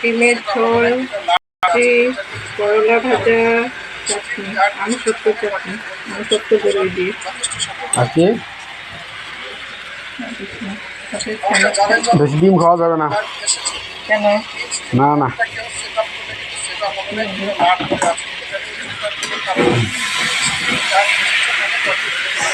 ডিমের ঝোল চিজ করলা ভাজা চাটনি। আমি সত্য চাটনি আমি সত্য বেরোয় দিই। আর কি? সাথে স্যালাড বেশি ডিম খাওয়া যাবে না। কেন? না না।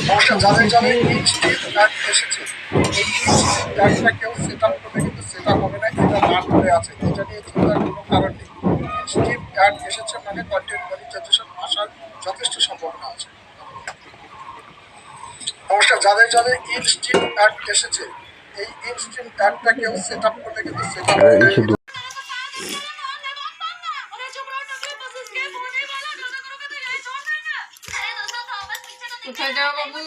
করলা যাদের যাদের এই স্টিল কার্ড এসেছে এই কার্ডটা কেউ সেট আপ করবে কিন্তু সেট আপ হবে না এটা লাভ করে আছে। এটা নিয়ে চিন্তার কোনো কারণ নেই। স্টিল কার্ড এসেছে মানে কন্টেন্ট মনিটাইজেশন আসার যথেষ্ট সম্ভাবনা আছে। নমস্কার যাদের যাদের ইন স্ট্রিম অ্যাড এসেছে এই ইন স্ট্রিম অ্যাডটা কেউ সেট আপ করলে কিন্তু সেট আপ কোথায় যাও বাবু